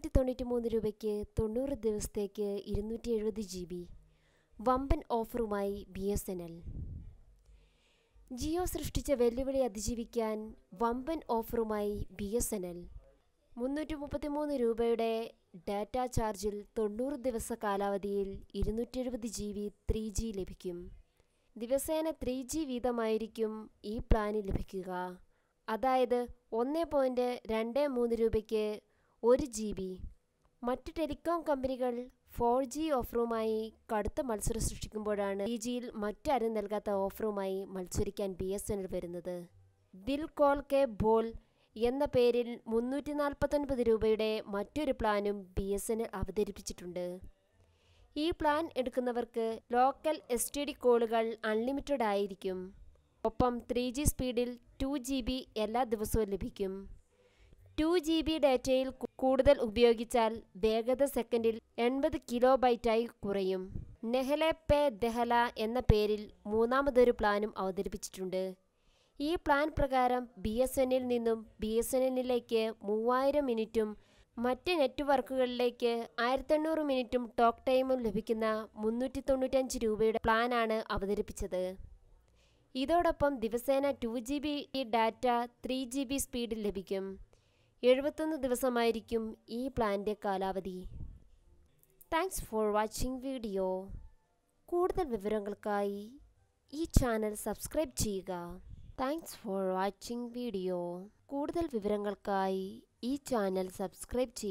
നൂറ്റി തൊണ്ണൂറ്റി മൂന്ന് രൂപയ്ക്ക് തൊണ്ണൂറ് ദിവസത്തേക്ക് ഇരുന്നൂറ്റി എഴുപത് ജി ബി വമ്പൻ ഓഫറുമായി B S N L Jio സൃഷ്ടിച്ച വെല്ലുവിളി അതിജീവിക്കാൻ വമ്പൻ ഓഫറുമായി ബി എസ് എൻ എൽ മുന്നൂറ്റി മുപ്പത്തിമൂന്ന് രൂപയുടെ ഡാറ്റ ചാർജിൽ തൊണ്ണൂറ് ദിവസ കാലാവധിയിൽ ഇരുന്നൂറ്റി എഴുപത് ജി ബി ത്രീ ജി ലഭിക്കും. ദിവസേന ത്രീ ജി വീതമായിരിക്കും ഈ പ്ലാനിൽ ലഭിക്കുക. അതായത് ഒന്ന് പോയിന്റ് രണ്ട് മൂന്ന് രൂപയ്ക്ക് ഒരു ജി ബി. മറ്റ് ടെലികോം കമ്പനികൾ ഫോർ ജി ഓഫറുമായി കടുത്ത മത്സരം സൃഷ്ടിക്കുമ്പോഴാണ് ത്രീ ജിയിൽ മറ്റാരും നൽകാത്ത ഓഫറുമായി മത്സരിക്കാൻ ബി എസ് എൻ എൽ വരുന്നത്. ദിൽ കോൾ കെ ബോൾ എന്ന പേരിൽ മുന്നൂറ്റി നാൽപ്പത്തൊൻപത് രൂപയുടെ മറ്റൊരു പ്ലാനും ബി എസ് എൻ എൽ അവതരിപ്പിച്ചിട്ടുണ്ട്. ഈ പ്ലാൻ എടുക്കുന്നവർക്ക് ലോക്കൽ എസ് ടി ഡി കോളുകൾ അൺലിമിറ്റഡ് ആയിരിക്കും ഒപ്പം ത്രീ ജി സ്പീഡിൽ ടു ജി ബി എല്ലാ ദിവസവും ലഭിക്കും. ടു ജി ബി ഡാറ്റയിൽ കൂടുതൽ ഉപയോഗിച്ചാൽ വേഗത സെക്കൻഡിൽ എൺപത് കിലോ ബൈറ്റായി കുറയും. നെഹലെ പേ ദഹല എന്ന പേരിൽ മൂന്നാമതൊരു പ്ലാനും അവതരിപ്പിച്ചിട്ടുണ്ട്. ഈ പ്ലാൻ പ്രകാരം ബി എസ് എന്നിൽ നിന്നും ബി എസ് എന്നിലേക്ക് മൂവായിരം മിനിറ്റും മറ്റ് നെറ്റ്വർക്കുകളിലേക്ക് ആയിരത്തെണ്ണൂറ് മിനിറ്റും ടോക്ക് ടൈമും ലഭിക്കുന്ന മുന്നൂറ്റി തൊണ്ണൂറ്റഞ്ച് രൂപയുടെ പ്ലാനാണ് അവതരിപ്പിച്ചത്. ഇതോടൊപ്പം ദിവസേന two G B data three G B സ്പീഡിൽ ലഭിക്കും. എഴുപത്തൊന്ന് ദിവസമായിരിക്കും ഈ പ്ലാന്റെ കാലാവധി. താങ്ക്സ് ഫോർ വാച്ചിങ് വീഡിയോ കൂടുതൽ വിവരങ്ങൾക്കായി ഈ ചാനൽ സബ്സ്ക്രൈബ് ചെയ്യുക. താങ്ക്സ് ഫോർ വാച്ചിങ് വീഡിയോ കൂടുതൽ വിവരങ്ങൾക്കായി ഈ ചാനൽ സബ്സ്ക്രൈബ് ചെയ്യുക.